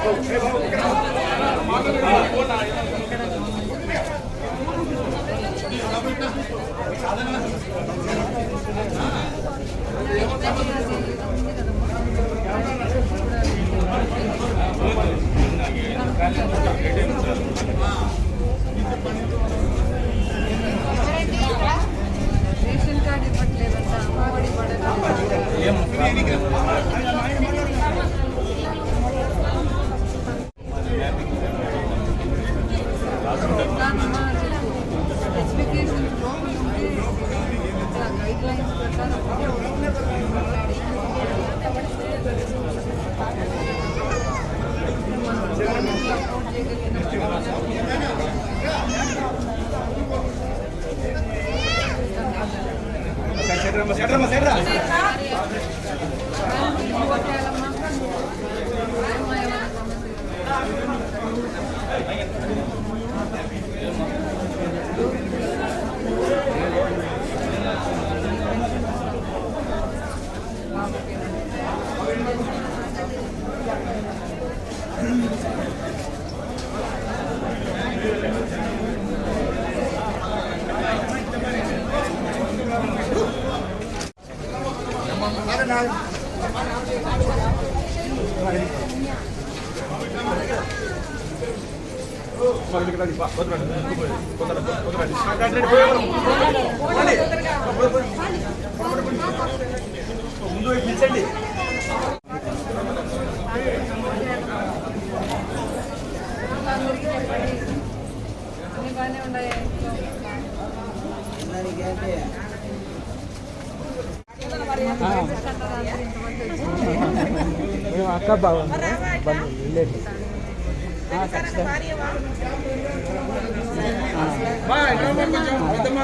Oh, Cerramos, cerramos, cerramos. ముందు పిలిచండి అందరికీ చెప్పండి అన్ని బాగానే ఉన్నాయి ఇంట్లో మేము అక్క బాగుంది బంధువులు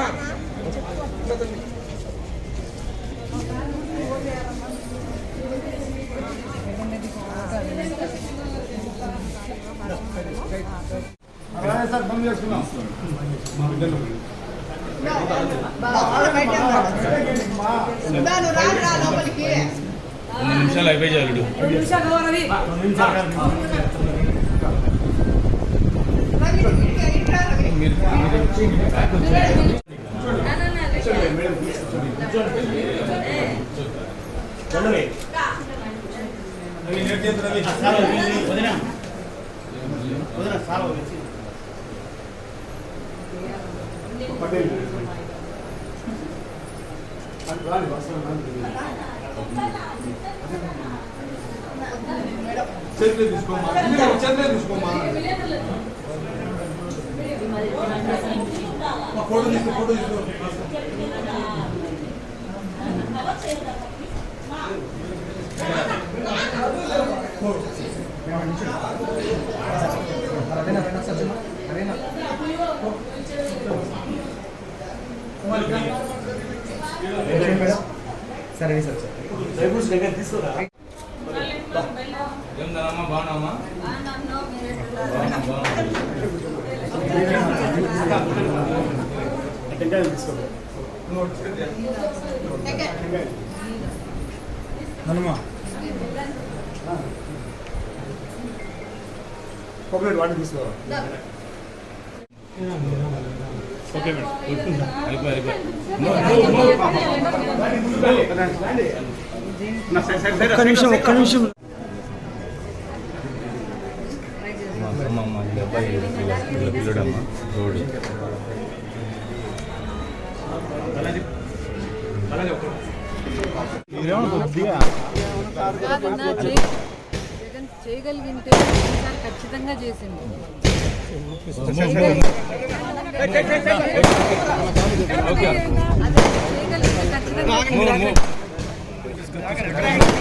రిలేటివ్ సార్ బంద్ చేసుకున్నాం రెండు నిమిషాలు అయిపోయి చాలుడు పటేల్ చేతులు తీసుకోమా చేతులే తీసుకోమా? వచ్చారు డ్రైవర్స్ దగ్గర తీసుకోరా ఏం బాగున్నామా టెంకాయలు తీసుకోరా కొబ్బరి వాటి తీసుకోరా ఓకే మేడం అయిపోయి అయిపోయి ఒక్క నిమిషం ఒక్క నిమిషం. అమ్మ అమ్మ అబ్బాయి పిల్లడమ్మా రోడ్ జగన్ చేయగలిగింటే ఖచ్చితంగా చేసింది చేయగలిగితే ఖచ్చితంగా